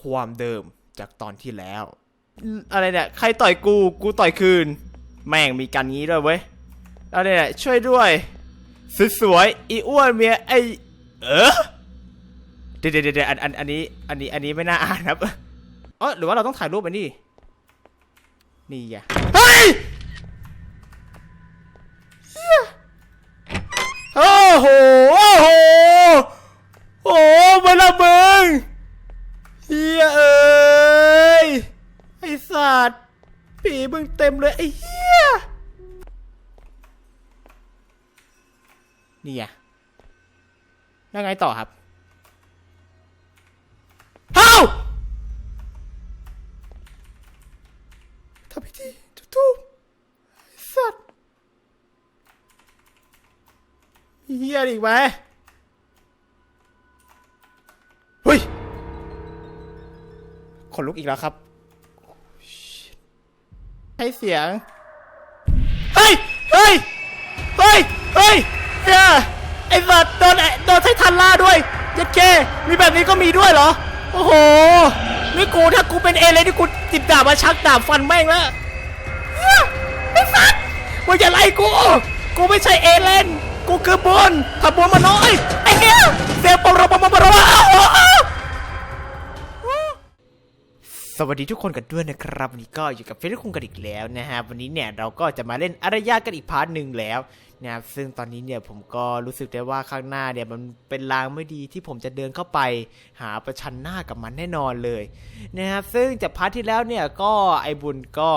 ความเดิมจากตอนที่แล้ว อะไรเนี่ยใครต่อยกูกูต่อยคืน แม่งมีกันงี้ด้วยเว้ยอะไรเนี่ยช่วยด้วยสวยๆอีอ้วนเมียไอเออเดี๋ยวเดี๋ยวเดี๋ยวอันอันอันนี้อันนี้อันนี้ไม่น่าอ่านครับเออหรือว่าเราต้องถ่ายรูปไปนี่นี่ไงเฮ้ยเหี้ยโอ้โหโอ้โหโอ้โหมาละมึง เฮียเอ้ยไอสัตว์ผีมึงเต็มเลย ไอเฮียนี่ไงแล้วไงต่อครับเฮ้าทำพิธีจุทูบไอสัตว์เฮียอีกไหม นลุกอีกแล้วครับใช้เสียง เฮ้ย เฮ้ย เฮ้ย เฮ้ยเจ้าไอ้สัตว์โดนไอ้โดนไททันล่าด้วยเยัดเคมีแบบนี้ก็มีด้วยเหรอ โอ้โห นี่กูถ้ากูเป็นเอเลยนี่กูจิบดาบมาชักดาบฟันแม่งแล้วเหี้ยไอ้สัตว์มึงอย่าไล่กู กูไม่ใช่เอเลน กูคือบุญถ้าบุญมาน้อย ไอ้เหี้ยเสียงปรบปรบปรบ สวัสดีทุกคนกันด้วยนะครับ วันนี้ก็อยู่กับเฟซคุงกันอีกแล้วนะฮะวันนี้เนี่ยเราก็จะมาเล่นอารยากันอีกพาร์ทหนึ่งแล้วนะครับซึ่งตอนนี้เนี่ยผมก็รู้สึกได้ว่าข้างหน้าเนี่ยมันเป็นลางไม่ดีที่ผมจะเดินเข้าไปหาประชันหน้ากับมันแน่นอนเลยนะครับซึ่งจากพาร์ทที่แล้วเนี่ยก็ไอบุญก็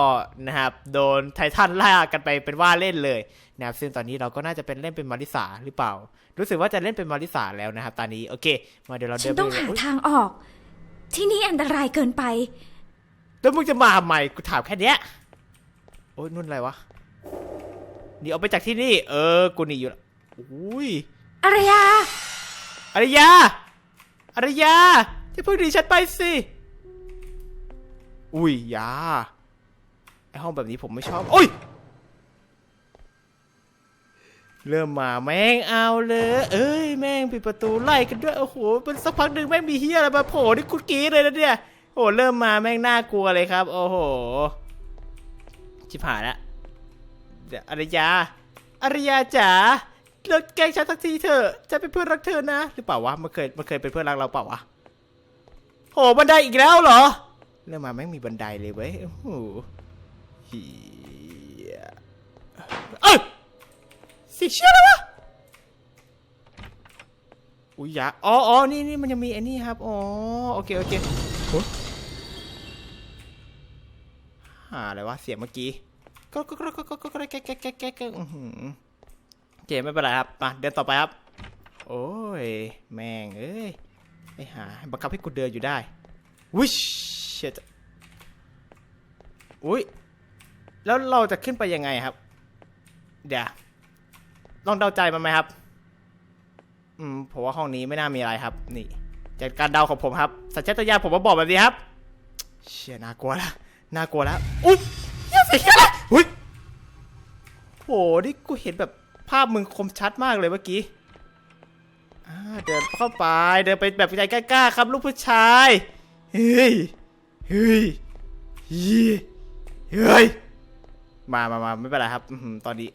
นะครับโดนไททันล่ากันไปเป็นว่าเล่นเลยนะครับซึ่งตอนนี้เราก็น่าจะเป็นเล่นเป็นมาริสาหรือเปล่า รู้สึกว่าจะเล่นเป็นมาริสาแล้วนะครับตอนนี้โอเค มาเดี๋ยวเราเดินนต้องหาทางออกที่นี่อันตรายเกินไป แล้วมึงจะมาทำไมกูถามแค่เนี้ยโอ้ยนุ่นอะไรวะหนีออกไปจากที่นี่ เออ กูหนีอยู่แล้วอุ้ยอารยาอารยาอารยาจะเพิ่งหนีฉันไปสิ อุ้ยอยาไอห้องแบบนี้ผมไม่ชอบโอ้ยเริ่มมาแม่งเอาเลย เอ้ย แม่งปิดประตูไล่กันด้วย โอ้โหเป็นสักพักหนึ่งแม่งมีเฮียอะไรมาโผล่ที่กูกรีดเลยนะเนี่ย โอ้โหเริ่มมาแม่งน่ากลัวเลยครับ โอ้โหชิบหายละเดี๋ยวอารยาอารยาจ๋าเลิกแกล้งฉันสักทีเถอะฉันเป็นเพื่อนรักเธอนะหรือเปล่าวะมันเคยมันเคยเป็นเพื่อนรักเราเปล่าวะโหบันไดอีกแล้วเหรอเริ่มมาแม่งมีบันไดเลยเว้ยโอ้โหเฮียเอ้ยสิเชื่อแล้ววะอุ้ยยาอ๋ออ๋อนี่นี่มันยังมีไอ้นี่ครับ อ๋อ โอเค โอเคโอ หาอะไรวะเสียงเมื่อกี้ก็ก็ก็ก็ก็ก็ก็แก๊กแก๊กแก๊กแก๊กแก๊กอื้อหือโอเคไม่เป็นไรครับมาเดินต่อไปครับ โอ้ยแม่งเอ้ยไอ้หาบังคับให้กูเดินอยู่ได้วิชเชตอุ้ยแล้วเราจะขึ้นไปยังไงครับ เดี๋ยวลองเดาใจมันไหมครับ อืมผมว่าห้องนี้ไม่น่ามีอะไรครับ นี่จากการเดาของผมครับสัญชาตญาณผมมาบอกแบบนี้ครับ เชี่ยน่ากลัวละ น่ากลัวแล้ว อุ้ยเหี้ยเสียงอะอุ้ยโห นี่กูเห็นแบบภาพมึงคมชัดมากเลยเมื่อกี้เดินเข้าไป เดินไปแบบใจกล้าๆครับลูกผู้ชาย เฮ้ย เฮ้ยเฮ้ยเฮ้ย มามามาไม่เป็นไรครับ ตอนนี้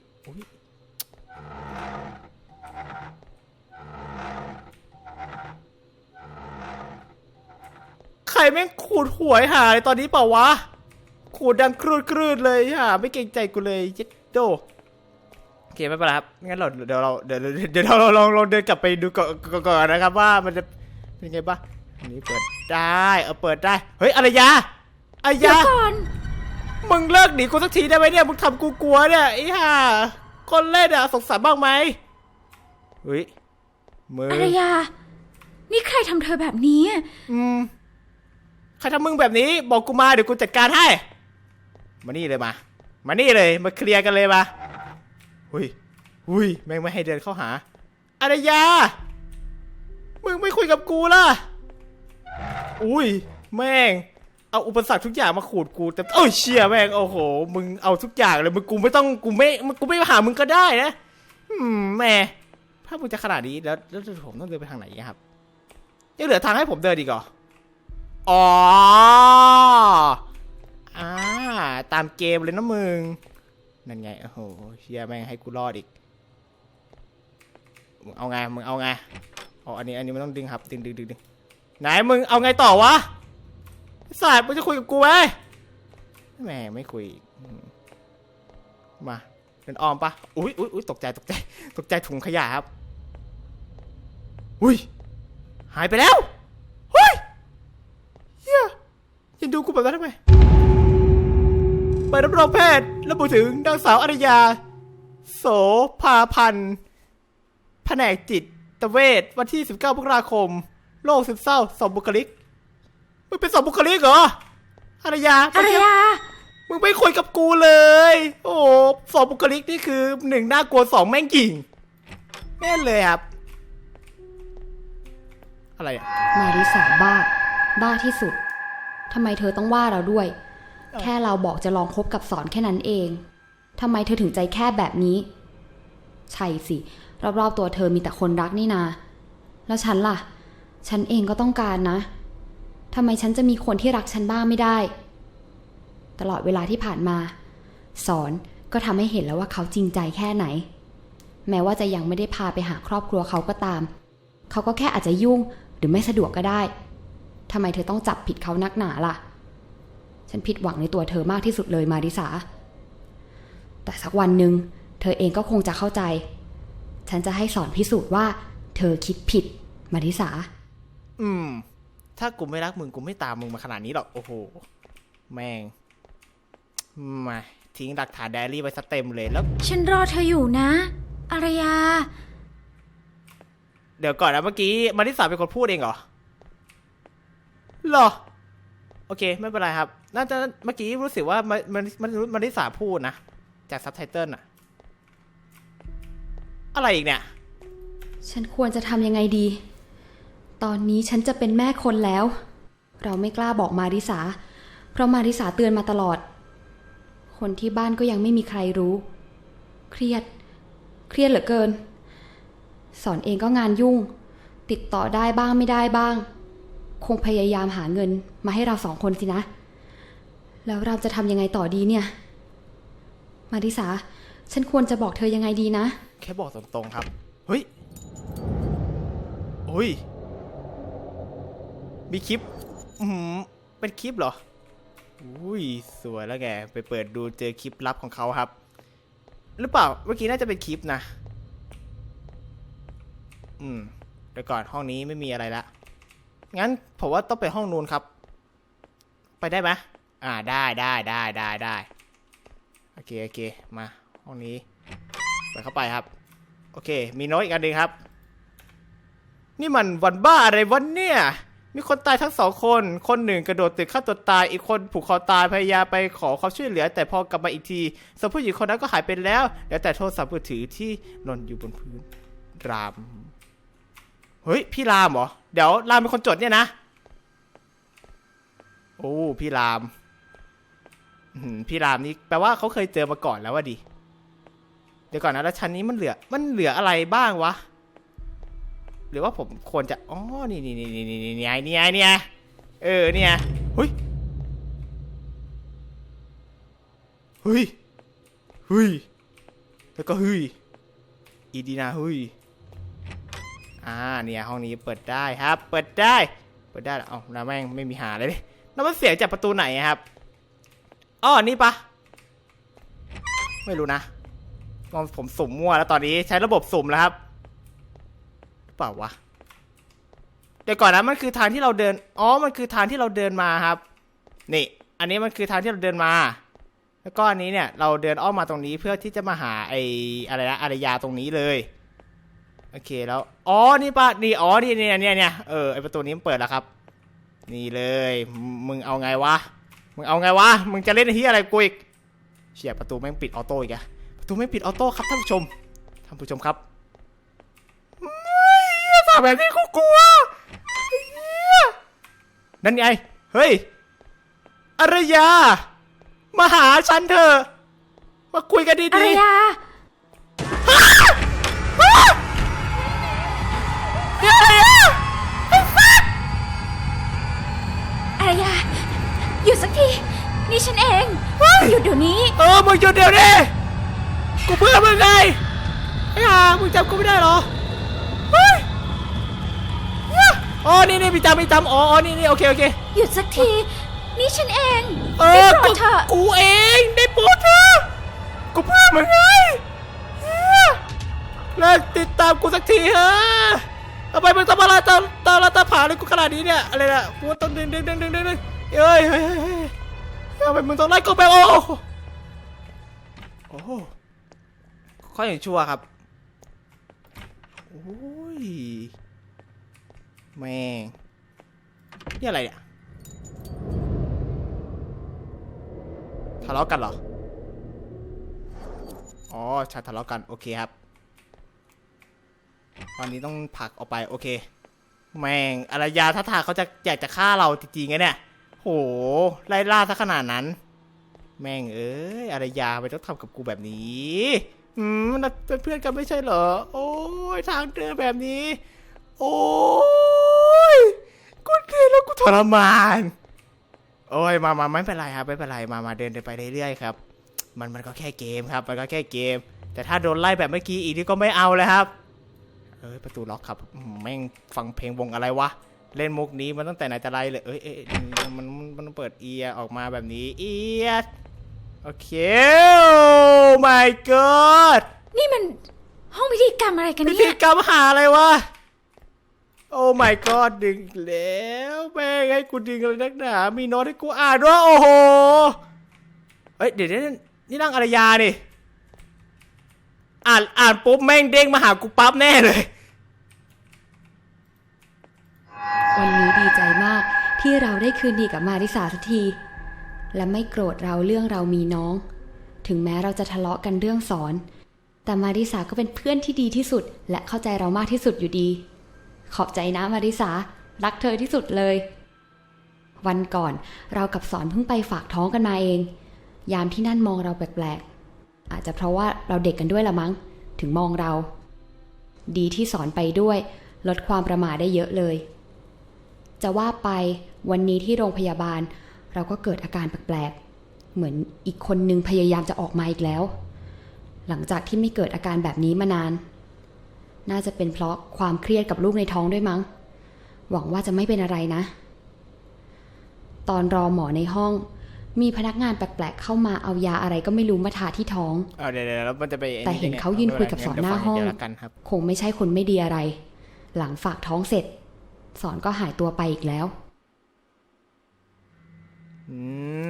ใครแม่งขูดหวยหาเลยตอนนี้เปล่าวะ ขูดดังครูดครูดเลยหาไม่เกรงใจกูเลยเจ็ดโดโอเคไม่เป็นไรครับงั้นเราเดี๋ยวเราเดี๋ยวเดี๋ยวเราลองลองเดินกลับไปดูก่อนก่อนนะครับว่ามันจะเป็นไงบ้างอันนี้เปิดได้เออเปิดได้เฮ้ยอารยาอารเดี๋ยยาวก่อนมึงเลิกหนีกูสักทีได้ไหมเนี่ยมึงทำกูกลัวเนี่ยไอ้ห่าคนเล่นอะสงสารบ้างไหมเฮ้ยมืออารยา นี่ใครทำเธอแบบนี้ อืม ใครทำมึงแบบนี้ บอกกูมาเดี๋ยวกูจัดการให้ มานี่เลยมา มานี่เลย มาเคลียร์กันเลยมาหุยหุยแม่งไม่ให้เดินเข้าหาอารยา มึงไม่คุยกับกูล่ะ อุ้ย แม่ง เอาอุปสรรคทุกอย่างมาขูดกูแต่เอ้ยเชี่ยแม่ง โอ้โห มึงเอาทุกอย่างเลย มึงกูไม่ต้อง กูไม่ กูไม่หามึงก็ได้นะอืมแม่ ถ้ามึงจะขนาดนี้แล้วแล้วผมต้องเดินไปทางไหนอะครับ ยังเหลือทางให้ผมเดินอีกเหรอ อ๋อ อ่าตามเกมเลยนะมึง นั่นไง โอ้โหเฮียแม่งให้กูรอดอีก มึงเอาไง มึงเอาไง อ๋อ อันนี้ อันนี้มันต้องดึงครับ ดึงดึงดึงดึงไหนมึงเอาไงต่อวะไอ้สายมึงจะคุยกับกูไหมแหมไม่คุย มาเดินออมปะอุ้ยอุ้ยอุ้ยตกใจ ตกใจ ตกใจถุงขยะครับ อุ้ย หายไปแล้ว เฮ้ยเฮียยันดูกูแบบนั้นทำไม ใบรับรองแพทย์ระบุถึงนางสาวอารยา โสภาพันธ์แผนกจิตเวชวันที่ 19มกราคม โรคซึมเศร้าสองบุคลิก มึงเป็นสองบุคลิกเหรออารยาอารยา มึงไม่คุยกับกูเลย โอ้โหสองบุคลิกนี่คือหนึ่งน่ากลัวสองแม่งกิ่งแน่เลยครับ อะไรอะมาริสาบ้า บ้าที่สุดทำไมเธอต้องว่าเราด้วยเอ้า แค่เราบอกจะลองคบกับสอนแค่นั้นเองทำไมเธอถึงใจแคบแบบนี้ ใช่สิ รอบๆตัวเธอมีแต่คนรักนี่นา แล้วฉันล่ะ ฉันเองก็ต้องการนะทำไมฉันจะมีคนที่รักฉันบ้างไม่ได้ ตลอดเวลาที่ผ่านมา สอนก็ทำให้เห็นแล้วว่าเขาจริงใจแค่ไหน แม้ว่าจะยังไม่ได้พาไปหาครอบครัวเขาก็ตาม เขาก็แค่อาจจะยุ่งหรือไม่สะดวกก็ได้ทำไมเธอต้องจับผิดเขานักหนาล่ะ ฉันผิดหวังในตัวเธอมากที่สุดเลยมาริสา แต่สักวันหนึ่งเธอเองก็คงจะเข้าใจ ฉันจะให้สอนพิสูจน์ว่า เธอคิดผิด มาริสา อืม ถ้ากูไม่รักมึงกูไม่ตามมึงมาขนาดนี้หรอก โอ้โห แม่ง มาทิ้งหลักฐานไดอารี่ไว้ซะเต็มเลยแล้ว ฉันรอเธออยู่นะ อารยา เดี๋ยวก่อนนะเมื่อกี้มาริสาเป็นคนพูดเองเหรอเหรอ โอเค ไม่เป็นไรครับ น่าจะเมื่อกี้รู้สึกว่ามันมันมันมาริสาพูดนะ จากซับไตเติลอะอะไรอีกเนี่ย ฉันควรจะทำยังไงดี ตอนนี้ฉันจะเป็นแม่คนแล้ว เราไม่กล้าบอกมาริสา เพราะมาริสาเตือนมาตลอด คนที่บ้านก็ยังไม่มีใครรู้ เครียด เครียดเหลือเกิน สอนเองก็งานยุ่ง ติดต่อได้บ้างไม่ได้บ้าง คงพยายามหาเงินมาให้เราสองคนสินะ แล้วเราจะทำยังไงต่อดีเนี่ย มาริสา ฉันควรจะบอกเธอยังไงดีนะ แค่บอกตรงๆครับ เฮ้ยโอ้ย มีคลิป อืมเป็นคลิปเหรอ อุ้ย สวยแล้วแก ไปเปิดดูเจอคลิปลับของเขาครับ หรือเปล่า เมื่อกี้น่าจะเป็นคลิปนะ อืมเดี๋ยวก่อนห้องนี้ไม่มีอะไรละ งั้นผมว่าต้องไปห้องนู้นครับ ไปได้ไหมอ่าได้ได้ได้ได้ได้โอเคโอเคมาห้องนี้เปิดเข้าไปครับ โอเค มีโน้ตอีกอันหนึ่งครับ นี่มันวันบ้าอะไรวันเนี่ย มีคนตายทั้งสองคน คนหนึ่งกระโดดตึกฆ่าตัวตาย อีกคนผูกคอตายพยายามไปขอความช่วยเหลือ แต่พอกลับมาอีกทีสาวผู้หญิงคนนั้นก็หายไปแล้วแล้วแต่โทรศัพท์มือถือที่หล่นอยู่บนพื้นราม เฮ้ย พี่รามเหรอ เดี๋ยวรามเป็นคนจดเนี่ยนะ โอ้ พี่รามพี่รามนี่แปลว่าเขาเคยเจอมาก่อนแล้วว่าดิ เดี๋ยวก่อนนะแล้วชั้นนี้มันเหลือ มันเหลืออะไรบ้างวะ หรือว่าผมควรจะ อ๋อ นี่นี่นี่นี่นี่นี่ไงนี่ไงนี่ไงเออเนี่ยเฮ้ย เฮ้ย เฮ้ย แล้วก็เฮ้ย อีดีนาเฮ้ย อ่าเนี่ยห้องนี้เปิดได้ครับ เปิดได้ เปิดได้เอ้าแล้วแม่งไม่มีหาเลยดิแล้วมันเสียงจากประตูไหนครับอ๋อนี่ปะไม่รู้นะลองผมสุ่มมั่วแล้วตอนนี้ใช้ระบบสุ่มแล้วครับเปล่าวะเดี๋ยวก่อนนะมันคือทางที่เราเดินอ๋อมันคือทางที่เราเดินมาครับ นี่ อันนี้มันคือทางที่เราเดินมา แล้วก็อันนี้เนี่ย เราเดินอ้อมมาตรงนี้เพื่อที่จะมาหาไอ้อะไรนะอารยาตรงนี้เลย โอเคแล้ว อ๋อ นี่ปะนี่ อ๋อ นี่เนี่ยเนี่ยเนี่ยเออ ไอประตูนี้มันเปิดแล้วครับ นี่เลย มึงเอาไงวะ มึงเอาไงวะ มึงจะเล่นที่อะไรกูอีก เชี่ยประตูแม่งปิดออโต้อีกอะประตูไม่ปิดออโต้ครับท่านผู้ชม ท่านผู้ชมครับไม่สาแบบนี้กูกลัวเหี้ยนั่นไง เฮ้ย อารยา มาหาฉันเถอะ มาคุยกันอา อารยาหยุดสักที นี่ฉันเองหยุดเดี๋ยวนี้ เออมึงหยุดเดี๋ยวนี้กูเพื่อมึงไงอ้ห่ามึงจำกูไม่ได้เหรอเฮ้ยอ๋อนี่นี่มีจำมีจำอ๋ออ๋อนี่นี่โอเคโอเค หยุดสักที นี่ฉันเองเอได้อโปรดเถอะกูเองได้โปรดเถอะกูเพื่อมึงไงเลิกติดตามกูสักทีเถอะ ทำไมมึงต้องมาลาตามตามลาตามผาเลยกูขนาดนี้เนี่ยอะไรนะกูต้องดึงดึงดึงดึงดึงดึงเอ้ยเฮ้ยเฮ้ยเฮ้ยทำไมมึงต้องไล่กูไปโอ้โหโอ้ค่อยอย่างชั่วครับโอ้ยแม่งนี่อะไรเนี่ยทะเลาะกันเหรออ๋อชาทะเลาะกันโอเคครับ ตอนนี้ต้องผลักออกไปโอเค แม่งอารยาท่าทางเขาจะอยากจะฆ่าเราจริงๆไงเนี่ย โห ไล่ล่าซะขนาดนั้น แม่งเอ้ยอารยาไปต้องทำกับกูแบบนี้ อืมมันเป็นเพื่อนกันไม่ใช่เหรอ โอ้ยทางเดินแบบนี้ โอ้ยกูเดินแล้วกูทรมาน โอ้ยมามาไม่เป็นไรครับไม่เป็นไรมามาเดินเดินไปเรื่อยๆครับ มันมันก็แค่เกมครับ มันก็แค่เกม แต่ถ้าโดนไล่แบบเมื่อกี้อีกนี่ก็ไม่เอาเลยครับ เอ้ยประตูล็อกครับอืมแม่งฟังเพลงวงอะไรวะเล่นมุกนี้มันตั้งแต่ไหนแต่ไรเลยเอ้ยเอ้ยเอ้ยมันมันมันต้องเปิดเอียออกมาแบบนี้เอียดโอเคโอ้ my god นี่มันห้องพิธีกรรมอะไรกันพิเนี่ธียกรรมหาอะไรวะโอ้ my god ดึงอีกแล้วแม่งให้กูดึงอะไรนักหนา มีโน้ตให้กูอ่านด้วยโอ้โหเฮ้ยเดี๋ยวนี่นี่นั่งอารยานี่ อ่านอ่านปุ๊บแม่งเด้งมาหากูปั๊บแน่เลย วันนี้ดีใจมากที่เราได้คืนดีกับมาริสาสักที และไม่โกรธเราเรื่องเรามีน้อง ถึงแม้เราจะทะเลาะกันเรื่องสอน แต่มาริสาก็เป็นเพื่อนที่ดีที่สุด และเข้าใจเรามากที่สุดอยู่ดี ขอบใจนะมาริสารักเธอที่สุดเลย วันก่อนเรากับสอนเพิ่งไปฝากท้องกันมาเอง ยามที่นั่นมองเราแปลกๆ อาจจะเพราะว่าเราเด็กกันด้วยละมั้ง ถึงมองเรา ดีที่สอนไปด้วย ลดความประมาทได้เยอะเลย จะว่าไปวันนี้ที่โรงพยาบาล เราก็เกิดอาการแปลกๆ เหมือนอีกคนนึงพยายามจะออกมาอีกแล้ว หลังจากที่ไม่เกิดอาการแบบนี้มานาน น่าจะเป็นเพราะความเครียดกับลูกในท้องด้วยมั้ง หวังว่าจะไม่เป็นอะไรนะ ตอนรอหมอในห้อง มีพนักงานแปลกๆเข้ามาเอายาอะไรก็ไม่รู้มาทาที่ท้องเอาเดี๋ยวเดี๋ยวแล้วมันจะไปไอ้แต่เห็นเขายืนคุยกับสอนหน้าห้องเดี๋ยวละกันครับคงไม่ใช่คนไม่ดีอะไร หลังฝากท้องเสร็จ สอนก็หายตัวไปอีกแล้วอื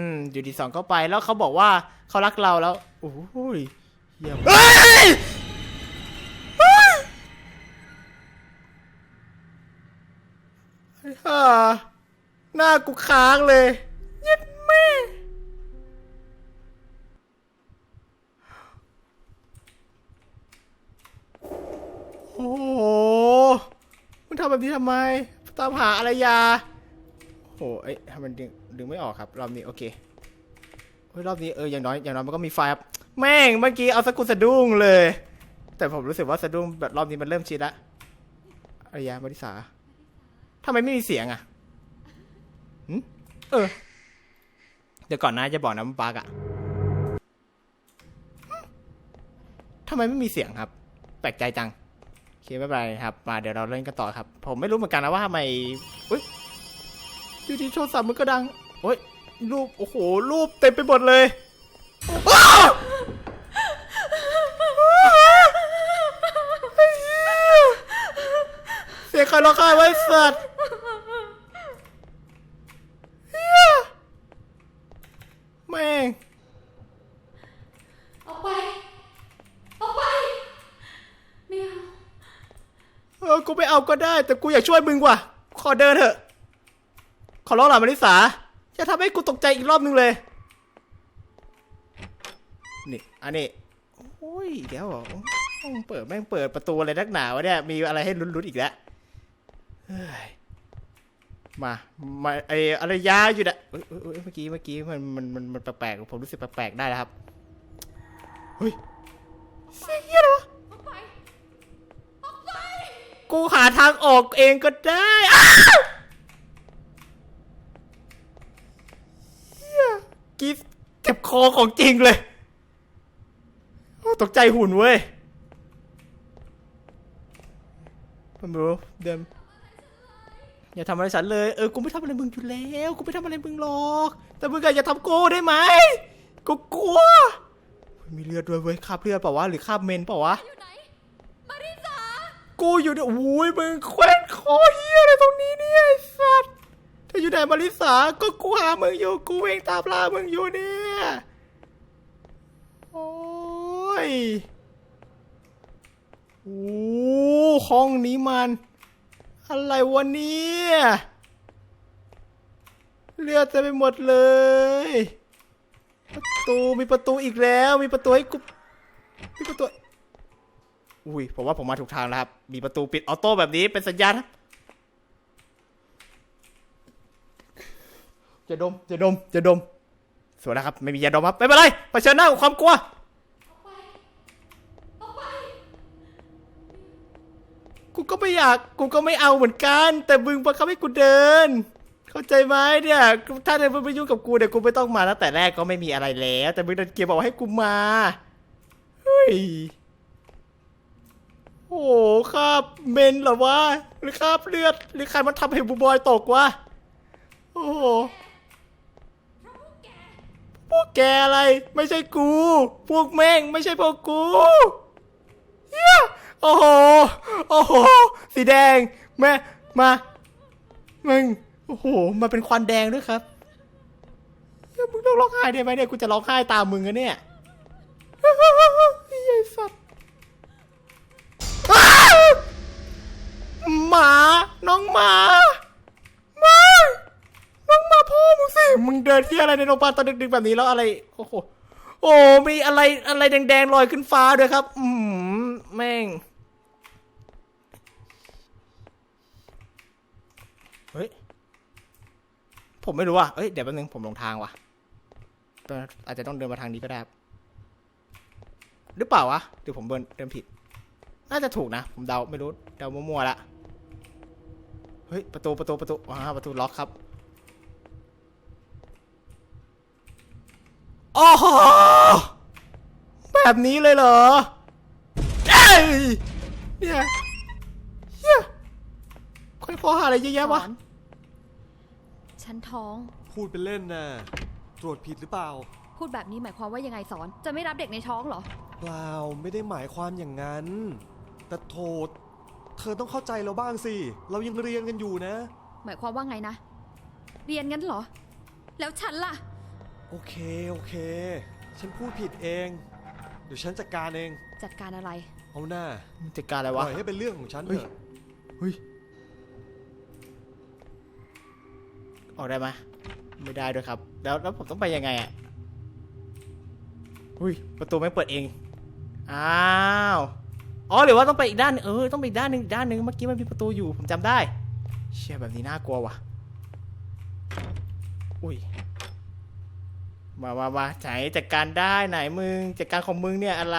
มอยู่ดีสองก็ไปแล้วเขาบอกว่าเขารักเราแล้วโอ้ยเยี่ยมเฮ้ยเฮ้ยไอ้ห่าหน้ากูค้างเลย แบบนี้ทำไม ตามหาอะไรยาโอ้โหเอ้ยทำมันดึงดึงไม่ออกครับรอบนี้โอเคเฮ้ยรอบนี้เอออย่างน้อยอย่างน้อยมันก็มีไฟครับแม่งเมื่อกี้เอาสกุลสะดุ้งเลย แต่ผมรู้สึกว่าสะดุ้งแบบรอบนี้มันเริ่มชินละอารยาบริษาทำไมไม่มีเสียงอะหึเออ เดี๋ยวก่อนนะจะบอกนะมันบักอะทำไมไม่มีเสียงครับ แปลกใจจัง เคไม่เป็นไรครับ มาเดี๋ยวเราเล่นกันต่อครับ ผมไม่รู้เหมือนกันนะว่าทำไมอุ้ยอยู่ดีโทรศัพท์มันก็ดังโอ้ยรูป โอ้โห รูปเต็มไปหมดเลยเฮ้ยเสียงใครร้องไห้ไว้สัตว์เหี้ยแม่ง ออกไป ออกไป ไม่เอา เออาก็ได้ แต่กูอยากช่วยมึงว่ะ ขอเดินเถอะ ขอร้องหล่ะมาริสาจะทำให้กูตกใจอีกรอบนึงเลย นี่ อันนี้ โอ้ยเดี๋ยวเหรอแม่งเปิดแม่งเปิดประตูอะไรนักหนาวะเนี่ย มีอะไรให้ลุ้นๆอีกแล้วเฮ้ยมา มาไออะไรยาอยู่นะเอ้ยเมื่อกี้ เมื่อกี้มัน มัน มันมันแปลกๆ ผมรู้สึกแปลกๆ ได้แล้วครับ เฮ้ย กูหาทางออกเองก็ได้อ้าวเหี้ยกรีดเจ็บคอของจริงเลยตกใจหุ่นเว้ยมันรู้เดินอย่าทำอะไรฉันเลย เออ กูไม่ทำอะไรมึงอยู่แล้ว กูไม่ทำอะไรมึงหรอก แต่มึงอะอย่าทำกูได้ไหม กูกลัว มีเลือดด้วยเว้ยคราบเลือดเปล่าวะ หรือคราบเมนเปล่าวะ อยู่ไหน กูอยู่เนี่ยโอ้ยมึงแคว้นคอเฮียอะไรตรงนี้เนี่ยไอ้สัตว์ถ้าอยู่ไหนมาริสาก็กูหามึงอยู่กูเองตามล่ามึงอยู่เนี่ยโอ้ยโอ้ห้องนี้มัน อะไรวะเนี่ยเลือดเต็มไปหมดเลย ประตูมีประตูอีกแล้ว มีประตูให้กูมีประตู อุ้ยผมว่าผมมาถูกทางแล้วครับ มีประตูปิดออโต้แบบนี้เป็นสัญญาณจะดมจะดมจะดม สวยแล้วครับ ไม่มียาดมครับ ไม่เป็นไรเผชิญหน้ากับความกลัวกูก็ไม่อยาก กูก็ไม่เอาเหมือนกัน แต่มึงบังคับให้กูเดิน เข้าใจไหมเนี่ย ถ้าเดินมึงไปยุ่งกับกูเดี๋ยวกูไม่ต้องมาตั้งแต่แรกก็ไม่มีอะไรแล้ว แต่มึงเดินเกียร์บอกให้กูมา เฮ้ย โอ้โหคราบเมนเหรอวะหรือคราบเลือดหรือใครมันทำให้บูบอยตกวะโอ้โหพวกแกอะไรไม่ใช่กู พวกแม่งไม่ใช่พวกกูเฮียโอ้โหโอ้โหสีแดงแม่มามึงโอ้โหมาเป็นควันแดงด้วยครับมึงต้องร้องไห้ได้ไหมเนี่ยกูจะร้องไห้ตามมึงอะเนี่ยไอ้สัตว์ หมา น้องหมาหมาน้องหมาพ่อมึงสิ มึงเดินที่อะไรในโรงพยาบาลตอนดึกๆแบบนี้แล้วอะไร โอ้โห โอ้ มีอะไรอะไรแดงๆลอยขึ้นฟ้าด้วยครับ อืมแม่ง เฮ้ย ผมไม่รู้อะเอ้ย เดี๋ยวแป๊บนึงผมลงทางว่ะ อาจจะต้องเดินมาทางนี้ก็ได้หรือเปล่าวะหรือผมเดินเดินผิด น่าจะถูกนะ ผมเดาไม่รู้ เดามั่วๆละ เฮ้ย ประตูประตูประตูอ่าประตูล็อกครับโอ้โหแบบนี้เลยเหรอเอ้ยเนี่ยเฮียคนข้อหาอะไรเยอะแยะวะสอนฉันท้อง พูดเป็นเล่นนะตรวจผิดหรือเปล่า พูดแบบนี้หมายความว่ายังไงสอน จะไม่รับเด็กในท้องเหรอ เปล่าไม่ได้หมายความอย่างนั้น แต่โทษ เธอต้องเข้าใจเราบ้างสิ เรายังเรียนกันอยู่นะ หมายความว่าไงนะ เรียนงั้นเหรอ แล้วฉันล่ะ โอเค โอเค ฉันพูดผิดเอง เดี๋ยวฉันจัดการเอง จัดการอะไร เอาหน้ามึงจัดการอะไรปล่วะอยให้เป็นเรื่องของฉันเฮ้เถยอะ เฮ้ย ออกได้ไหมไม่ได้ด้วยครับ แล้วแล้วผมต้องไปยังไงอะอุ้ย ประตูไม่งเปิดเอง อ้าว อ๋อหรือว่าต้องไปอีกด้านเออต้องไปอีกด้านหนึ่งอีกด้านหนึ่งเมื่อกี้มันมีประตูอยู่ผมจำได้ เชี่ยแบบนี้น่ากลัวว่ะ อุ้ยมามามาไหนจัดการได้ไหนมึงจัดการของมึงเนี่ยอะไร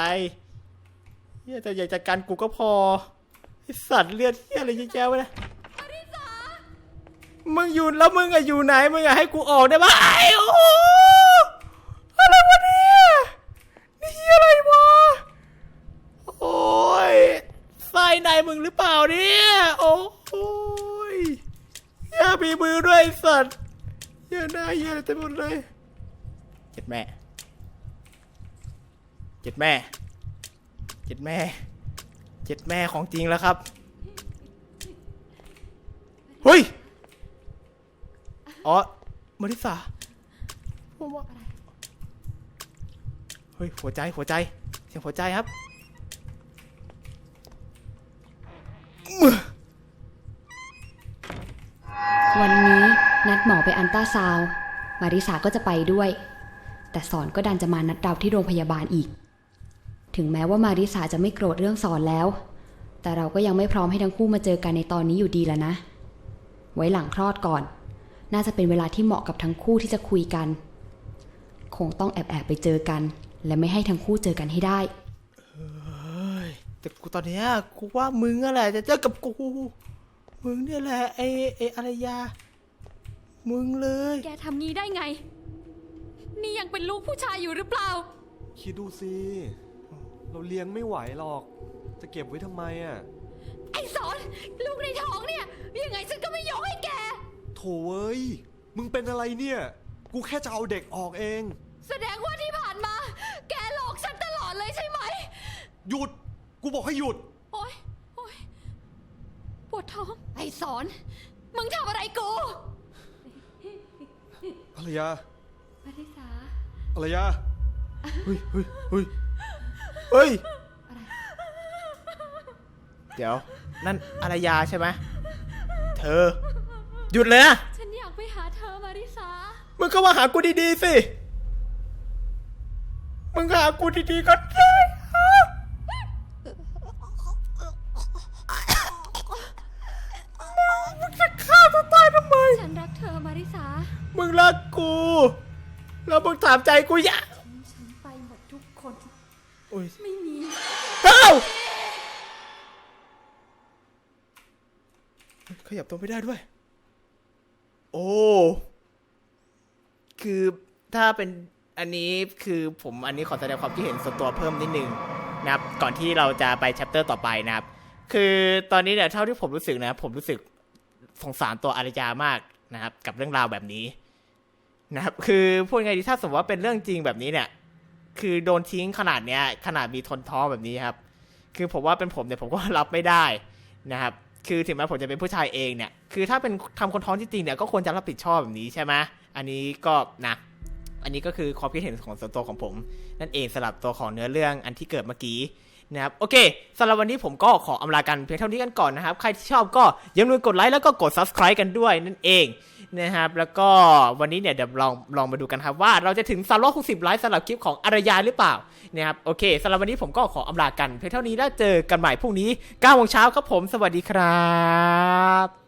เฮียแต่อยากจัดการกูก็พอไอสัตว์เลือดเฮียอะไรเยอะแยะวะนี่ยมึงอยู่แล้วมึงอะอยู่ไหนมึงอะให้กูออกได้ปะไอ้โอ้ะไรวะเนี่ยนี่เฮียอะไรวะโอ้ยไส้ ในมึงหรือเปล่าเนี่ย โอ้โหยเฮีมีมือด้วยสัตว์เฮียหน้าเฮียอะเต็มหมดเลยเจ็ดแม่เจ็ดแม่เจ็ดแม่เจ็ดแม่ของจริงแล้วครับ เฮ้ย อ๋อมาริสาผมว่าเฮ้ย หัวใจ หัวใจ เสียงหัวใจครับ วันนี้นัดหมอไปอันตราซาวมาริสาก็จะไปด้วย แต่สอนก็ดันจะมานัดเราที่โรงพยาบาลอีก ถึงแม้ว่ามาริสาจะไม่โกรธเรื่องสอนแล้ว แต่เราก็ยังไม่พร้อมให้ทั้งคู่มาเจอกันในตอนนี้อยู่ดีแล้วนะ ไว้หลังคลอดก่อน น่าจะเป็นเวลาที่เหมาะกับทั้งคู่ที่จะคุยกัน คงต้องแอบแอบๆไปเจอกัน และไม่ให้ทั้งคู่เจอกันให้ได้ แต่กูตอนเนี้ยกูว่ามึงอะแหละจะเจอกับกู มึงเนี่ยแหละไอไออะไรยา มึงเลย แกทำงี้ได้ไง นี่ยังเป็นลูกผู้ชายอยู่หรือเปล่า คิดดูสิ เราเลี้ยงไม่ไหวหรอก จะเก็บไว้ทำไมอะ ไอ้สอนลูกในท้องเนี่ย ยังไงฉันก็ไม่ยกให้แก โถเว้ย มึงเป็นอะไรเนี่ย กูแค่จะเอาเด็กออกเอง แสดงว่าที่ผ่านมา แกหลอกฉันตลอดเลยใช่ไหม หยุด กูบอกให้หยุด โอ๊ยโอ๊ยปวดท้อง ไอ้สอน มึงทำอะไรกู ภรรยามาริสา ภรรยา เฮ้ยเฮ้ยเฮ้ยเฮ้ย เดี๋ยว นั่นอารยาใช่ไหมเธอ หยุดเลยนะฉันอยากไปหาเธอมาริสา มึงก็มาหากูดีๆสิ มึงก็หากูดีๆก็ได้ามใจกูอย่าฉันไปหมดทุกคน อุ้ยไม่มีเฮ้าขยับตัวไม่ได้ด้วย โอ้ คือถ้าเป็นอันนี้คือผมอันนี้ขอแสดงความคิดเห็นส่วนตัวเพิ่มนิดนึงนะครับ ก่อนที่เราจะไปแชปเตอร์ต่อไปนะครับ คือตอนนี้เนี่ยเท่าที่ผมรู้สึกนะ ผมรู้สึกสงสารตัวอารยามากนะครับ กับเรื่องราวแบบนี้ นะครับคือพูดไงดีถ้าสมมติว่าเป็นเรื่องจริงแบบนี้เนี่ย คือโดนทิ้งขนาดเนี้ย ขนาดมีทนท้อแบบนี้ครับ คือผมว่าเป็นผมเนี่ยผมก็รับไม่ได้นะครับ คือถึงแม้ผมจะเป็นผู้ชายเองเนี่ย คือถ้าเป็นทำคนท้องจริงๆเนี่ยก็ควรจะรับผิดชอบแบบนี้ใช่ไหมอันนี้ก็นะอันนี้ก็คือความคิดเห็นของส่วนตัวของผม นั่นเองสำหรับตัวของเนื้อเรื่องอันที่เกิดเมื่อกี้นะครับโอเคสำหรับวันนี้ผมก็ขออำลากันเพียงเท่านี้กันก่อนนะครับ ใครที่ชอบก็อย่าลืมกดไลค์แล้วก็กด subscribe กันด้วยนั่นเอง นะครับแล้วก็วันนี้เนี่ยเดี๋ยวลองลองมาดูกันครับว่าเราจะถึง 360 ไลค์สำหรับคลิปของอารยาหรือเปล่านะครับโอเคสำหรับวันนี้ผมก็ขออำลากันเพียงเท่านี้แล้วเจอกันใหม่พรุ่งนี้9โมงเช้าครับผม สวัสดีครับ